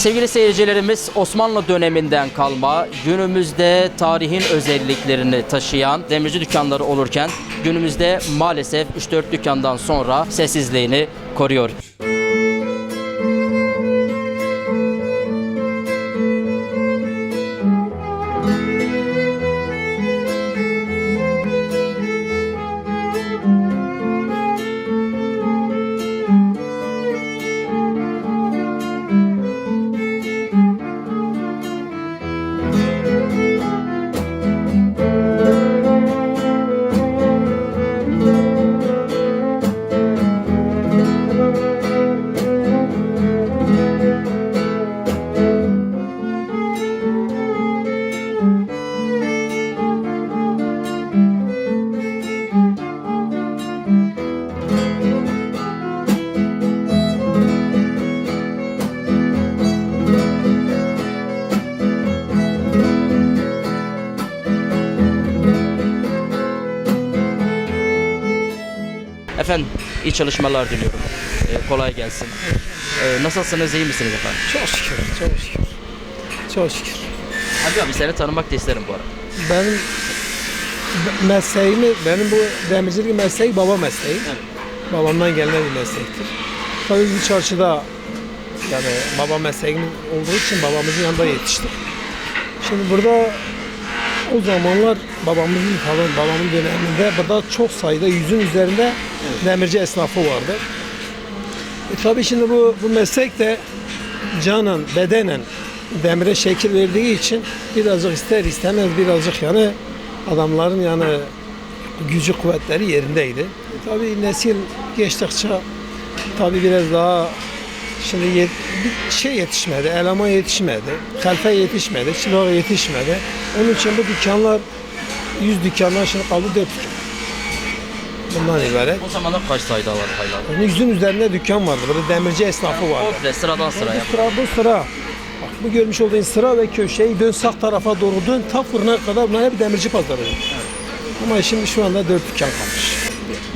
Sevgili seyircilerimiz Osmanlı döneminden kalma günümüzde tarihin özelliklerini taşıyan demirci dükkanları olurken günümüzde maalesef 3-4 dükkandan sonra sessizliğini koruyor. Çalışmalar diliyorum. Ee, kolay gelsin. Ee, nasılsınız iyi misiniz efendim? Çok şükür, çok şükür. Çok şükür. Hadi abi seni tanımak da isterim bu arada. Benim mesleğimi, benim bu demircilik mesleği baba mesleği. Babamdan gelme bir meslektir. Tabii biz çarşıda yani baba mesleğimiz olduğu için babamızın yanında yetiştik. Şimdi burada o zamanlar babamızın falan babamın döneminde burada çok sayıda yüzün üzerinde demirci esnafı vardı. E tabii şimdi bu, bu meslek de canan, bedenen demire şekil verdiği için birazcık ister istemez birazcık yani adamların yani gücü kuvvetleri yerindeydi. E tabii nesil geçtikçe tabii biraz daha şimdi yet- bir şey yetişmedi, eleman yetişmedi, kalfe yetişmedi, çırak yetişmedi. Onun için bu dükkanlar 100 dükkanlar şimdi kaldı 4 dükkan. Bundan ibaret. O zamanlar kaç sayıda var haylar? Yani yüzün üzerinde dükkan vardı. Burada demirci esnafı vardı. Komple sıradan sıraya. Bu sıra bu sıra. Bak bu görmüş olduğun sıra ve köşeyi dön sağ tarafa doğru dön. Ta fırına kadar bunlar hep demirci pazarı. Ama şimdi şu anda dört dükkan kalmış.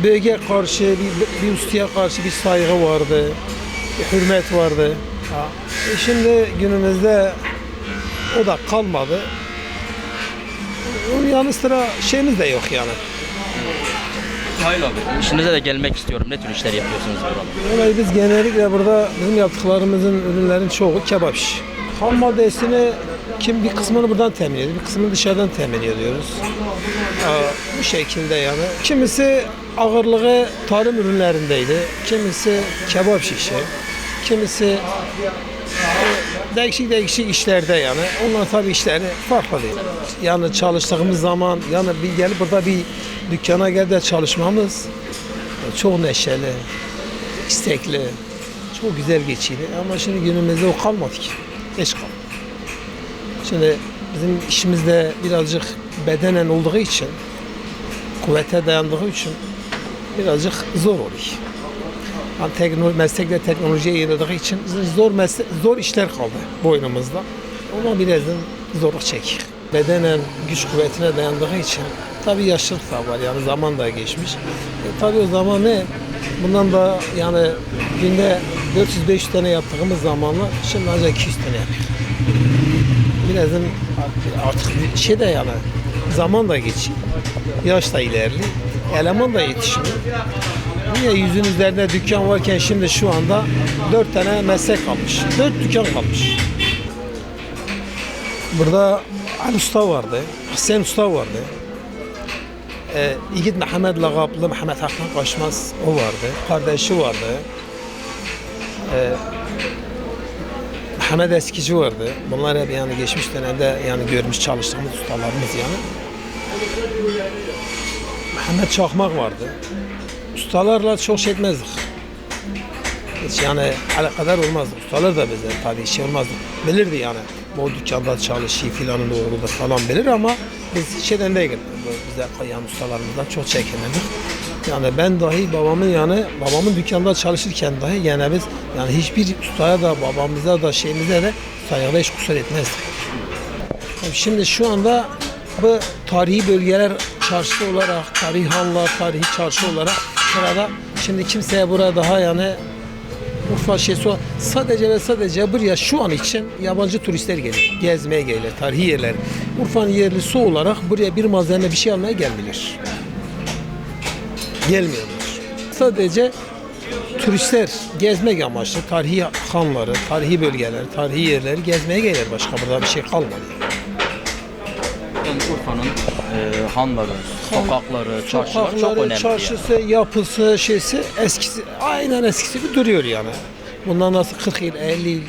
Bölge karşı, bir, bir ustaya karşı bir saygı vardı. Bir hürmet vardı. Ha. E şimdi günümüzde o da kalmadı. Onun yanı sıra şeyimiz de yok yani. Hayır abi. İşinize de gelmek istiyorum. Ne tür işler yapıyorsunuz burada? Biz genellikle burada bizim yaptıklarımızın ürünlerin çoğu kebap işi. Ham maddesini kim bir kısmını buradan temin ediyor, bir kısmını dışarıdan temin ediyoruz. Aa, bu şekilde yani. Kimisi ağırlığı tarım ürünlerindeydi, kimisi kebap şişi, kimisi değişik değişik işlerde yani. Onlar tabii işleri farklı. Yani çalıştığımız zaman yani bir gelip burada bir dükkana gelip de çalışmamız çok neşeli, istekli, çok güzel geçiydi. Ama şimdi günümüzde o kalmadı ki. Hiç kalmadı. Şimdi bizim işimizde birazcık bedenen olduğu için, kuvvete dayandığı için birazcık zor oluyor. Teknoloji, meslekle teknolojiye yayıldığı için zor meslek, zor işler kaldı boynumuzda. Ona birazdan zorluk çekiyor. Bedenen güç kuvvetine dayandığı için tabii yaşlılık da var yani zaman da geçmiş. E, tabii o zaman ne? Bundan da yani günde 400-500 tane yaptığımız zamanla şimdi ancak 200 tane yapıyor. Birazdan artık bir şey de yani zaman da geçiyor. Yaş da ilerliyor. Eleman da yetişmiyor. Niye yüzün üzerinde dükkan varken şimdi şu anda dört tane meslek kalmış. Dört dükkan kalmış. Burada Ali Usta vardı, Hüseyin Usta vardı. Ee, İgit Mehmet Lagaplı, Mehmet Hakan Kaşmaz o vardı. Kardeşi vardı. Ee, Mehmet Eskici vardı. Bunlar hep yani geçmiş dönemde yani görmüş çalıştığımız ustalarımız yani. Mehmet Çakmak vardı. Ustalarla çok şey etmezdik. Hiç yani alakadar olmazdı. Ustalar da bize tabii şey olmazdı. Bilirdi yani. Bu dükkanda çalışıyor filanın oğludur falan bilir ama biz şeyden değil. Bize yan ustalarımızdan çok çekinirdik. Yani ben dahi babamın yani babamın dükkanda çalışırken dahi yani biz yani hiçbir ustaya da babamıza da şeyimize de saygıda hiç kusur etmezdik. Şimdi şu anda bu tarihi bölgeler çarşı olarak, tarihi hanlar, tarihi çarşı olarak burada şimdi kimseye burada daha yani Urfa şeysi. Sadece ve sadece buraya şu an için yabancı turistler gelir. Gezmeye gelirler, tarihi yerler. Urfa'nın yerlisi olarak buraya bir malzeme bir şey almaya gelmiyorlar. Gelmiyorlar. Sadece turistler gezmek amaçlı tarihi hanları, tarihi bölgeleri, tarihi yerleri gezmeye gelir. Başka burada bir şey kalmadı. Yani Urfa'nın e, hanları, sokakları, çarşıları çok Sokakları, önemli. çarşısı, yapısı, şeysi eskisi aynen eskisi gibi duruyor yani. Bundan nasıl 40 yıl, 50 yıl,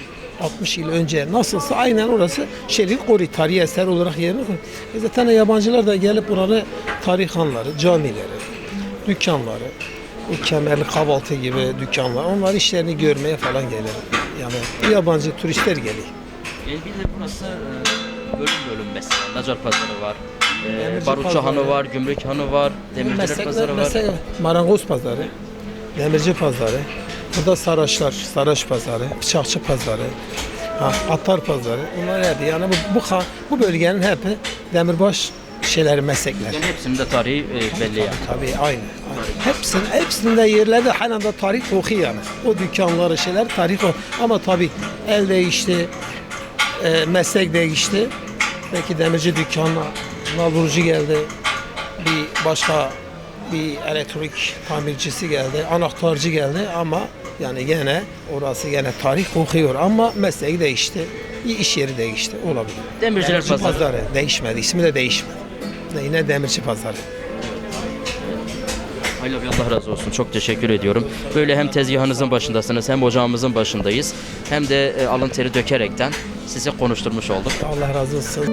60 yıl önce nasılsa aynen orası şehri koruyor. Tarihi eser olarak yerini koruyor. E zaten yabancılar da gelip buranın tarih hanları, camileri, dükkanları, kemerli kahvaltı gibi dükkanlar, onlar işlerini görmeye falan gelir. Yani yabancı turistler geliyor. Yani bir de burası e, bölüm bölüm mesela. Nacar Pazarı var. E, Demirci Barutçu. Hanı var, Gümrük Hanı var, Demirciler Meslekler, Pazarı var. mesela marangoz pazarı, demirci pazarı, burada saraçlar, saraç pazarı, bıçakçı pazarı, ha, atar pazarı. Bunlar hep yani bu, bu, bu bölgenin hep demirbaş şeyleri, meslekler. Yani hepsinin de tarihi e, belli yani. Tabii aynı. aynı. Hepsinin, hepsinde yerlerde halen de tarih kokuyor yani. O dükkanları şeyler tarih kokuyor. Ama tabii el değişti, e, meslek değişti. Belki demirci dükkanına nalburcu geldi. Bir başka bir elektrik tamircisi geldi, anahtarcı geldi ama yani gene orası gene tarih kokuyor ama mesleği değişti. İş yeri değişti olabilir. Demirciler Demirci Pazarı. pazarı değişmedi, ismi de değişmedi. Yine demirci pazarı. Hayırlı Allah razı olsun. Çok teşekkür ediyorum. Böyle hem tezgahınızın başındasınız hem ocağımızın başındayız. Hem de e, alın teri dökerekten sizi konuşturmuş olduk. Allah razı olsun.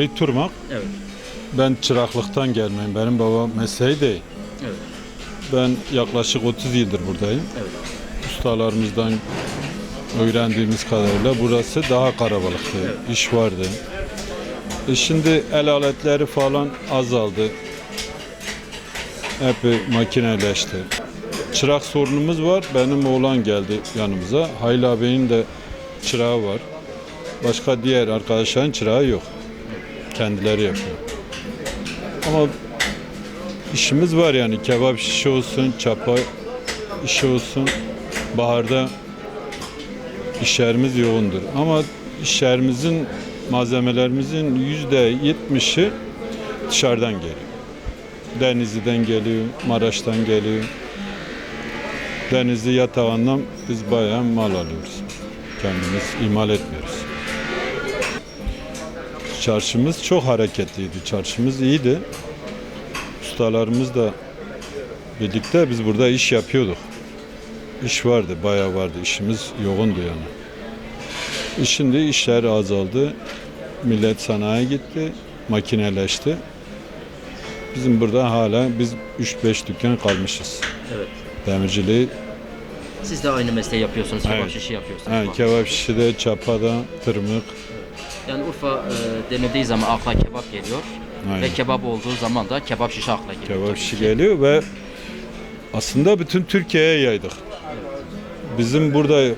Bahri Turmak. Evet. Ben çıraklıktan gelmeyim. Benim babam mesleği değil. Evet. Ben yaklaşık 30 yıldır buradayım. Evet. Ustalarımızdan öğrendiğimiz kadarıyla burası daha karabalıktı. İş vardı. E şimdi el aletleri falan azaldı. Hep makineleşti. Çırak sorunumuz var. Benim oğlan geldi yanımıza. Hayli abinin de çırağı var. Başka diğer arkadaşların çırağı yok. Kendileri yapıyor. Ama işimiz var yani kebap şişi olsun, çapa işi olsun. Baharda işlerimiz yoğundur. Ama işlerimizin malzemelerimizin yüzde yetmişi dışarıdan geliyor. Denizli'den geliyor, Maraş'tan geliyor. Denizli yatağından biz bayağı mal alıyoruz. Kendimiz imal etmiyoruz. Çarşımız çok hareketliydi. Çarşımız iyiydi. Ustalarımız da birlikte biz burada iş yapıyorduk. İş vardı, bayağı vardı. İşimiz yoğundu yani. E Şimdi işler azaldı. Millet sanayiye gitti, makineleşti. Bizim burada hala biz 3-5 dükkan kalmışız. Evet. Demirciliği, Siz de aynı mesleği yapıyorsunuz, kebap Evet. şişi yapıyorsunuz. ha, kebap şişide, çapada, tırmık. Yani Urfa e, denildiği zaman akla kebap geliyor. Aynen. Ve kebap olduğu zaman da kebap şişi akla geliyor. Kebap ki. geliyor ve aslında bütün Türkiye'ye yaydık. Bizim burada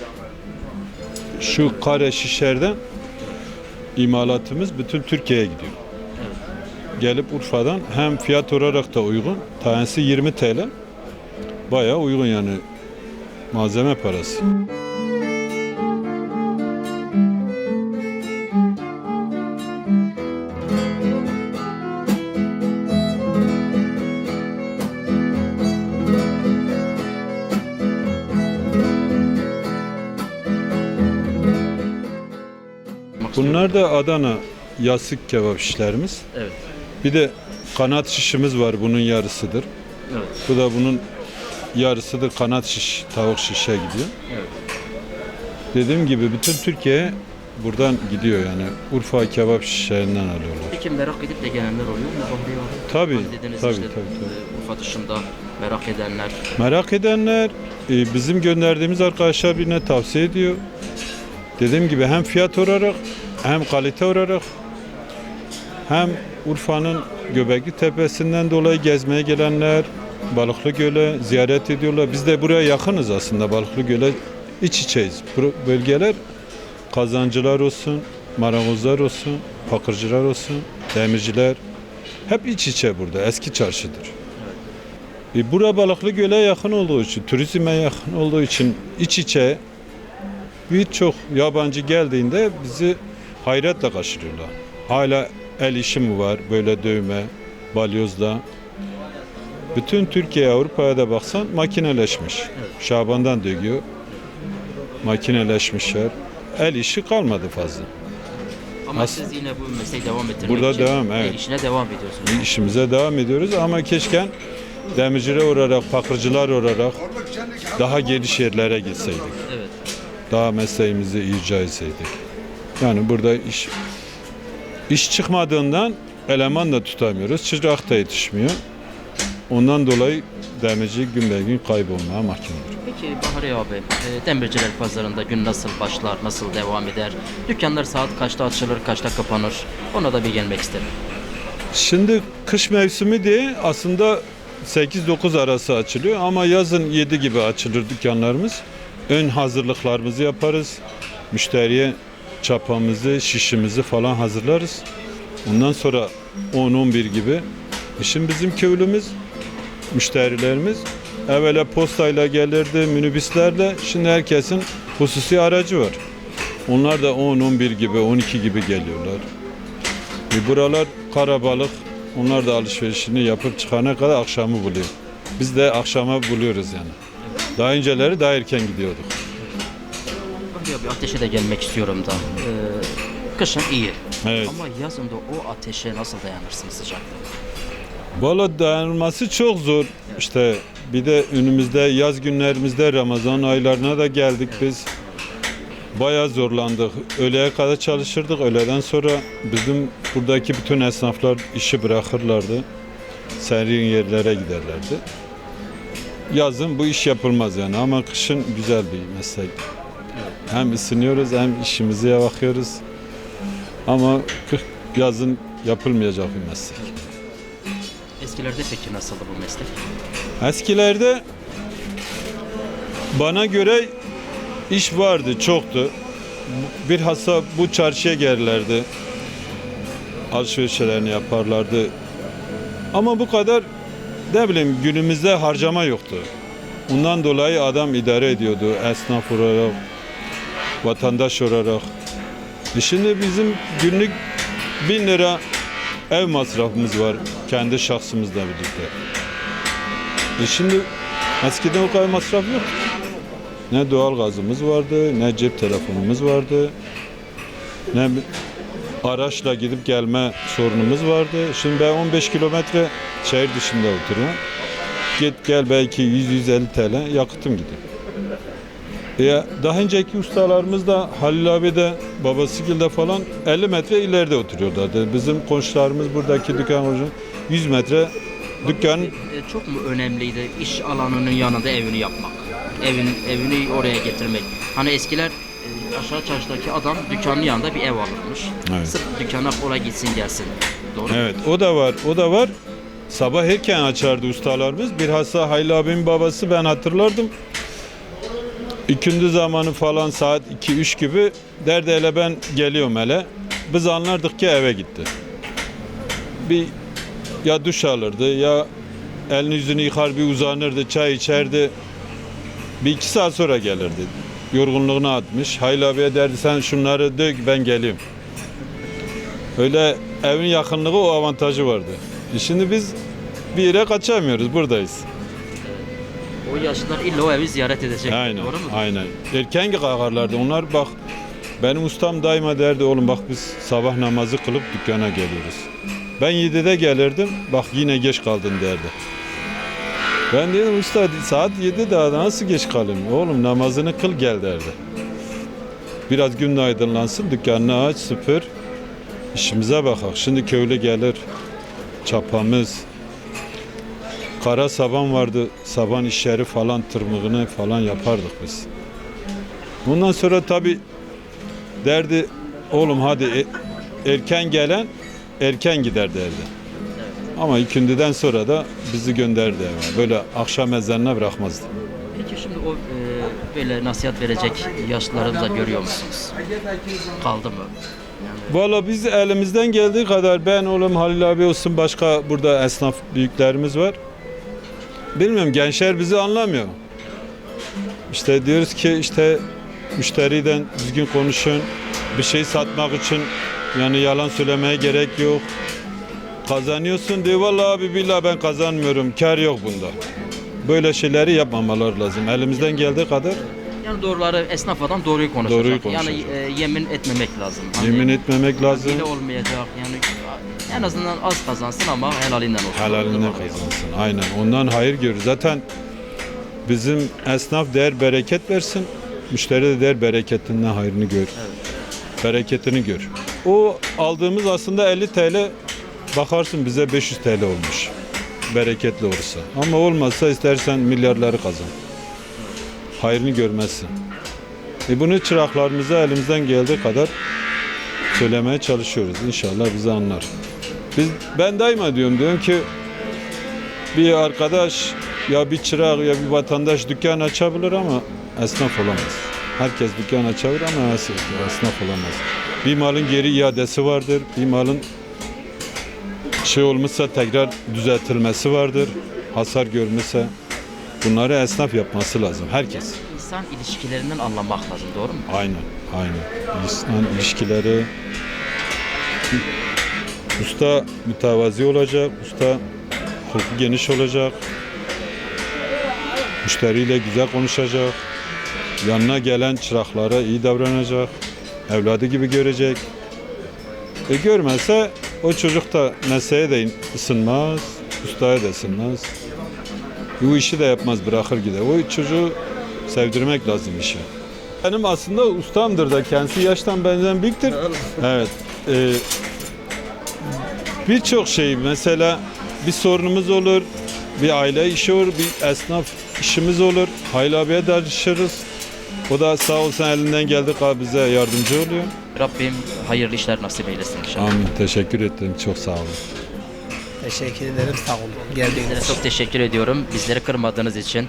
şu kare şişlerden imalatımız bütün Türkiye'ye gidiyor. Gelip Urfa'dan hem fiyat olarak da uygun. Tanesi 20 TL. Bayağı uygun yani malzeme parası. Bunlar da Adana yasık kebap şişlerimiz. Evet. Bir de kanat şişimiz var bunun yarısıdır. Evet. Bu da bunun yarısıdır kanat şiş, tavuk şişe gidiyor. Evet. Dediğim gibi bütün Türkiye'ye buradan gidiyor yani. Urfa kebap şişlerinden alıyorlar. Peki merak edip de gelenler oluyor mu? Tabii, Hani dediniz tabii, işte, tabii, tabii. e, Urfa dışında merak edenler. Merak edenler e, bizim gönderdiğimiz arkadaşlar birine tavsiye ediyor. Dediğim gibi hem fiyat olarak hem kalite olarak hem Urfa'nın Göbekli Tepesi'nden dolayı gezmeye gelenler Balıklı Göl'e ziyaret ediyorlar. Biz de buraya yakınız aslında Balıklı Göl'e iç içeyiz. Bu bölgeler kazancılar olsun, marangozlar olsun, pakırcılar olsun, demirciler hep iç içe burada. Eski çarşıdır. E, bura Balıklı Göl'e yakın olduğu için, turizme yakın olduğu için iç içe birçok yabancı geldiğinde bizi hayretle karşılıyorlar. Hala el işi mi var böyle dövme, balyozla. Bütün Türkiye, Avrupa'ya da baksan makineleşmiş. Şaban'dan dögüyor. Makineleşmişler. El işi kalmadı fazla. Ama As- siz yine bu mesleği devam ettirmek Burada için devam, evet. el işine devam ediyorsunuz. İşimize devam ediyoruz ama keşke demirciler olarak, pakırcılar olarak daha geniş yerlere gitseydik. Evet. Daha mesleğimizi icra etseydik. Yani burada iş iş çıkmadığından eleman da tutamıyoruz. Çırak da yetişmiyor. Ondan dolayı demirci gün be gün kaybolmaya mahkumdur. Peki Bahri abi, e, demirciler pazarında gün nasıl başlar, nasıl devam eder? Dükkanlar saat kaçta açılır, kaçta kapanır? Ona da bir gelmek isterim. Şimdi kış mevsimi diye aslında 8-9 arası açılıyor ama yazın 7 gibi açılır dükkanlarımız. Ön hazırlıklarımızı yaparız. Müşteriye çapamızı, şişimizi falan hazırlarız. Ondan sonra 10-11 gibi. Şimdi bizim köylümüz, müşterilerimiz evvela postayla gelirdi, minibüslerle. Şimdi herkesin hususi aracı var. Onlar da 10-11 gibi, 12 gibi geliyorlar. E buralar karabalık. Onlar da alışverişini yapıp çıkana kadar akşamı buluyor. Biz de akşama buluyoruz yani. Daha önceleri daha erken gidiyorduk. Abi ateşe de gelmek istiyorum da. E, kışın iyi. Evet. Ama yazın da o ateşe nasıl dayanırsınız sıcakta? Valla dayanılması çok zor. İşte bir de önümüzde yaz günlerimizde Ramazan aylarına da geldik biz. Bayağı zorlandık. Öğleye kadar çalışırdık. Öğleden sonra bizim buradaki bütün esnaflar işi bırakırlardı. Serin yerlere giderlerdi. Yazın bu iş yapılmaz yani ama kışın güzel bir meslek. Hem ısınıyoruz hem işimize bakıyoruz. Ama kış- yazın yapılmayacak bir meslek. Eskilerde peki nasıldı bu meslek? Eskilerde bana göre iş vardı, çoktu. Bilhassa bu çarşıya gelirlerdi. Alışverişlerini yaparlardı. Ama bu kadar ne bileyim günümüzde harcama yoktu. Ondan dolayı adam idare ediyordu esnaf olarak, vatandaş olarak. E şimdi bizim günlük bin lira ev masrafımız var kendi şahsımızla birlikte. E şimdi eskiden o kadar masraf yok. Ne doğal gazımız vardı, ne cep telefonumuz vardı, ne araçla gidip gelme sorunumuz vardı. Şimdi ben 15 kilometre şehir dışında oturuyorum. Git gel belki 100-150 TL yakıtım gidiyor. Ya daha önceki ustalarımız da Halil abi de babası Gilde falan 50 metre ileride oturuyorlardı. Bizim komşularımız buradaki dükkan komşu 100 metre dükkan E, çok mu önemliydi iş alanının yanında evini yapmak? Evin evini oraya getirmek. Hani eskiler e, aşağı çarşıdaki adam dükkanın yanında bir ev alırmış. Evet. Sırf dükkana oraya gitsin gelsin. Doğru mu? Evet o da var o da var. Sabah erken açardı ustalarımız. Bilhassa Hayli abimin babası ben hatırlardım. İkindi zamanı falan saat 2-3 gibi derdi ben geliyorum hele. Biz anlardık ki eve gitti. Bir ya duş alırdı ya elini yüzünü yıkar bir uzanırdı çay içerdi. Bir iki saat sonra gelirdi. Yorgunluğunu atmış. Hayli abiye derdi sen şunları dök ben geleyim. Öyle evin yakınlığı o avantajı vardı. E Şimdi biz bir yere kaçamıyoruz buradayız. O yaşlılar illa o evi ziyaret edecek. Aynen, Doğru mu? aynen. Erken kalkarlardı. Onlar bak benim ustam daima derdi oğlum bak biz sabah namazı kılıp dükkana geliyoruz. Ben 7'de gelirdim bak yine geç kaldın derdi. Ben dedim usta saat 7 daha nasıl geç kalayım? Oğlum namazını kıl gel derdi. Biraz gün aydınlansın, dükkanını aç, süpür. İşimize bakak. Şimdi köylü gelir, çapamız, kara saban vardı, saban işleri falan, tırmığını falan yapardık biz. Bundan sonra tabi derdi, oğlum hadi e- erken gelen erken gider derdi. Ama ikindiden sonra da bizi gönderdi eve. Böyle akşam ezanına bırakmazdı. Peki şimdi o e, böyle nasihat verecek yaşlılarımıza görüyor musunuz? Kaldı mı? Valla biz elimizden geldiği kadar ben oğlum Halil abi olsun başka burada esnaf büyüklerimiz var. Bilmiyorum gençler bizi anlamıyor. İşte diyoruz ki işte müşteriden düzgün konuşun. Bir şey satmak için yani yalan söylemeye gerek yok. Kazanıyorsun diyor vallahi abi billahi ben kazanmıyorum. Kar yok bunda. Böyle şeyleri yapmamalar lazım. Elimizden geldiği kadar Yani doğruları esnaf adam doğruyu konuşacak. Doğruyu Yani konuşacak. e, yemin etmemek lazım. Hani yemin etmemek lazım. hile olmayacak. Yani en azından az kazansın ama helalinden olsun. Helalinden kazansın. Aynen. Ondan hayır görür. Zaten bizim esnaf değer bereket versin. Müşteri de değer bereketinden hayrını gör. Bereketini gör. O aldığımız aslında 50 TL bakarsın bize 500 TL olmuş. Bereketli olursa. Ama olmazsa istersen milyarları kazan. Hayrını görmezsin. E bunu çıraklarımıza elimizden geldiği kadar söylemeye çalışıyoruz. İnşallah bizi anlar. Biz ben daima diyorum diyorum ki bir arkadaş ya bir çırak ya bir vatandaş dükkan açabilir ama esnaf olamaz. Herkes dükkan açabilir ama esnaf, olamaz. Bir malın geri iadesi vardır. Bir malın şey olmuşsa tekrar düzeltilmesi vardır. Hasar görmüşse bunları esnaf yapması lazım. Herkes. İnsan ilişkilerinden anlamak lazım. Doğru mu? Aynen, aynen. İnsan ilişkileri usta mütevazi olacak, usta hukuku geniş olacak. Müşteriyle güzel konuşacak. Yanına gelen çıraklara iyi davranacak. Evladı gibi görecek. E görmezse o çocuk da mesleğe de ısınmaz, ustaya da ısınmaz. Bu işi de yapmaz, bırakır gider. O çocuğu sevdirmek lazım işe. Benim aslında ustamdır da kendisi yaştan benden büyüktür. Evet. e, Birçok şey mesela bir sorunumuz olur, bir aile işi olur, bir esnaf işimiz olur. Hayli abiye danışırız. O da sağ olsun elinden geldi bize yardımcı oluyor. Rabbim hayırlı işler nasip eylesin inşallah. Amin. Teşekkür ederim. Çok sağ olun. Teşekkür ederim. Sağ olun. Geldiğiniz Sizlere için. çok teşekkür ediyorum. Bizleri kırmadığınız için.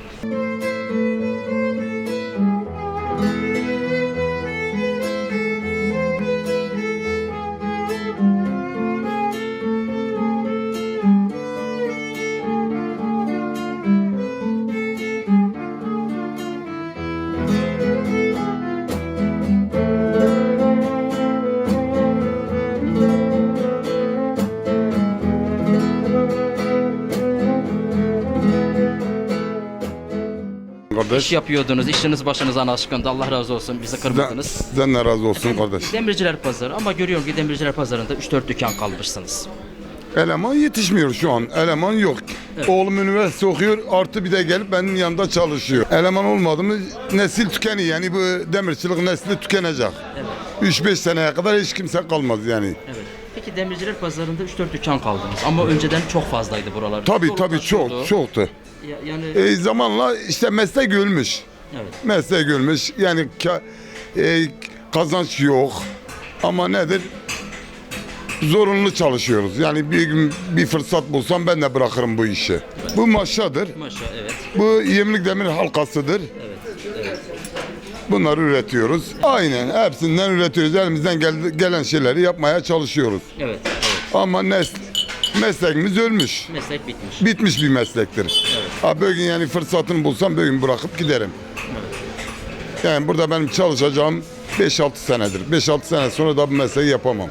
Kardeş, İş yapıyordunuz, işiniz başınızdan aşkındı. Allah razı olsun. Bizi kırmadınız. sizden de razı olsun kardeş. Demirciler Pazarı ama görüyorum ki Demirciler Pazarı'nda 3-4 dükkan kalmışsınız. Eleman yetişmiyor şu an. Eleman yok. Oğlum üniversite okuyor artı bir de gelip benim yanında çalışıyor. Eleman olmadı mı nesil tükeniyor. Yani bu demirçilik nesli tükenecek. Evet. 3-5 seneye kadar hiç kimse kalmaz yani. Evet. Peki Demirciler Pazarı'nda 3-4 dükkan kaldınız ama önceden çok fazlaydı buralar. Tabii Sorun tabii çok çoktu. Ya- yani E, zamanla işte meslek ölmüş. evet. Meslek ölmüş. Yani ka- e, kazanç yok. Ama nedir? Zorunlu çalışıyoruz. Yani bir gün bir fırsat bulsam ben de bırakırım bu işi. Bu maşadır. Maşa evet. Bu yemlik demir halkasıdır. Bunları üretiyoruz. Aynen hepsinden üretiyoruz. Elimizden gel- gelen şeyleri yapmaya çalışıyoruz. Evet. evet. Ama nesl, meslekimiz ölmüş. Meslek bitmiş. Bitmiş bir meslektir. Ha bugün yani fırsatını bulsam bugün bırakıp giderim. Yani burada benim çalışacağım 5-6 senedir. 5-6 sene sonra da bu mesleği yapamam.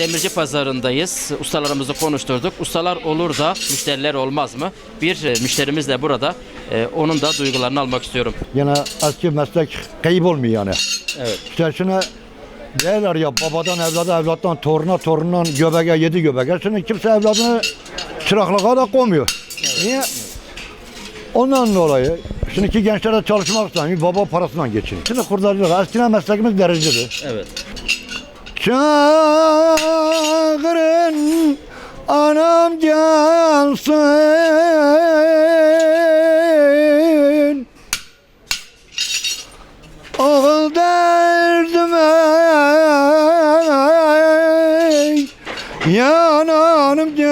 Demirci pazarındayız. Ustalarımızı konuşturduk. Ustalar olur da müşteriler olmaz mı? Bir e, müşterimiz de burada. Ee, onun da duygularını almak istiyorum. Yine eski meslek kayıp olmuyor yani. Evet. Şimdi derler ya babadan evlada, evlattan toruna, torundan göbeğe, yedi göbeğe. Şimdi kimse evladını çıraklığa da koymuyor. Niye? Ondan dolayı şimdiki gençler de çalışmak istemiyor, baba parasından geçiniyor. Şimdi kurdacılık, eskiden meslekimiz dereceli. Evet. Çağırın anam gelsin. Oğul derdime yananım gelsin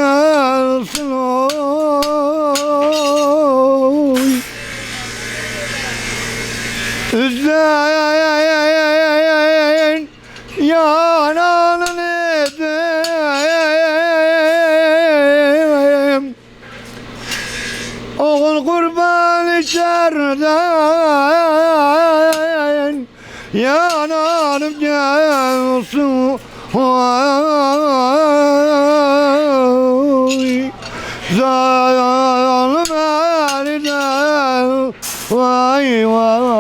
Why, why, why?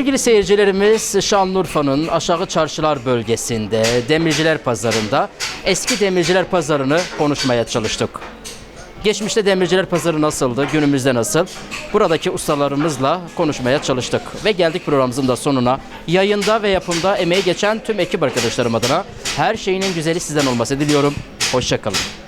Sevgili seyircilerimiz Şanlıurfa'nın aşağı çarşılar bölgesinde Demirciler Pazarı'nda eski Demirciler Pazarı'nı konuşmaya çalıştık. Geçmişte Demirciler Pazarı nasıldı, günümüzde nasıl? Buradaki ustalarımızla konuşmaya çalıştık. Ve geldik programımızın da sonuna. Yayında ve yapımda emeği geçen tüm ekip arkadaşlarım adına her şeyinin güzeli sizden olması diliyorum. Hoşçakalın.